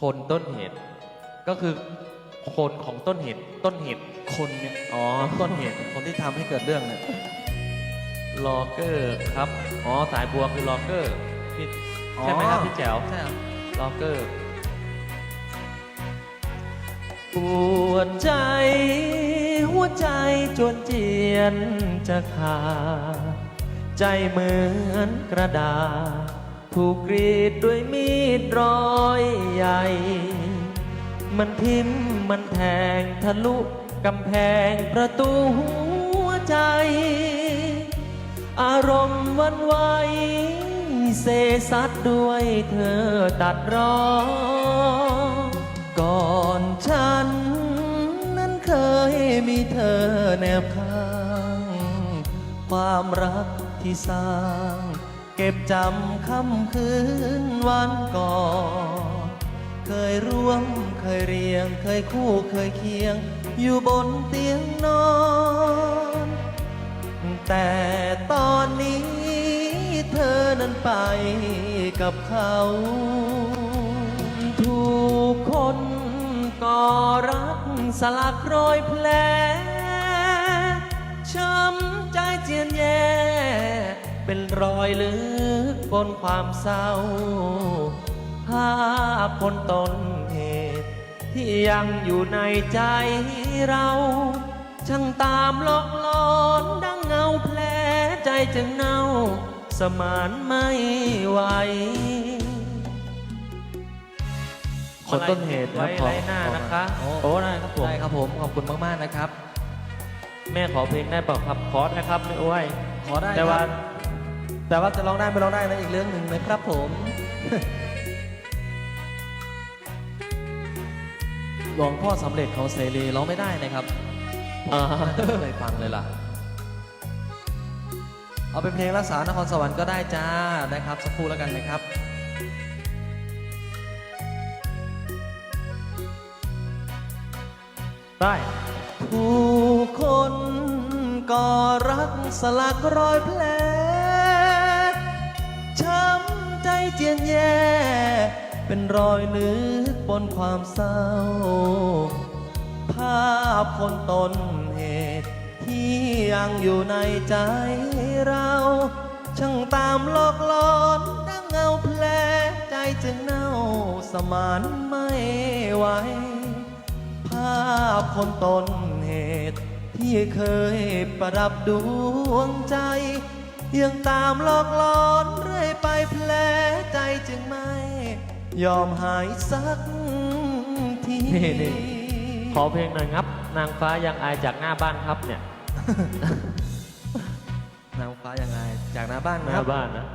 คนต้นเหตุ ก็คือคนของต้นเหตุต้นเหตุคนเนี่ยอ๋อต้นเหตุคนที่ทำให้เกิดเรื่องเนี่ยลอเกอร์ครับอ๋อสายบัวคือลอเกอร์พี่ใช่ไหมครับพี่แจ๋วใช่ครับลอเกอร์ปวดใจ หัวใจจวนเจียนจะขาดใจเหมือนกระดาษถูกกรีดด้วยมี มันทิมมันแทงทะลุกำแพงประตูหัวใจ อารมณ์วันไหวเซซัดด้วยเธอตัดรอ ก่อนฉัน นั้นเคยมีเธอแนบข้าง ความรักที่สร้าง เก็บจำค่ำคืนวันก่อน เคยร่วมเคยเรียง เคยคู่เคยเคียง อยู่บนเตียงนอน แต่ตอนนี้เธอนั้นไปกับเขา ถูกคนก่อรักสลักรอยแผลช้ำใจเจียนแย่เป็นรอยลึกบนความเศร้าภา พคนต้นเหตุ ที่ยังอยู่ในใจเรา ช่างตามหลอกหลอนดังเงาแผลใจจึงเน่า สมานไม่ไหวคนต้นเหตุครับไว้ไว้หน้านะคะโอ้โอ้ได้ครับผมได้ครับผมขอบคุณมากๆนะครับ แม่ขอเพลงได้เปล่าครับขอนะครับไม่อ้วยขอได้แต่ว่าครับแต่ว่าจะร้องได้ไม่ร้องได้นะอีกเรื่องหนึ่งนะครับผม หลวงพ่อสำเร็จของเสรีร้องไม่ได้นะครับอ่าไม่เคยฟังเลยล่ะ เอาเป็นเพลงรักษานครสวรรค์ก็ได้จ้านะครับ สักครู่แล้วกันนะครับได้ผู้คนก็รักสลักรอยแผลช้ำใจเจียนแย่ เป็นรอยลึกบนความเศร้า ภาพคนต้นเหตุ ที่ยังอยู่ในใจเราช่างตามหลอกหลอนดังเงาแผลใจจึงเน่าสมานไม่ไหวภาพคนต้นเหตุ ที่เคยประดับดวงใจ ยังตามหลอกหลอนเรื่อยไปแผลใจจึงไม่ ยอมหายสักทีนี่นี่ขอเพลงหน่อยครับ นางฟ้ายังอายจากหน้าบ้านครับเนี่ย นางฟ้ายังไงจากหน้าบ้านหนะน้าครับ บ้านนะ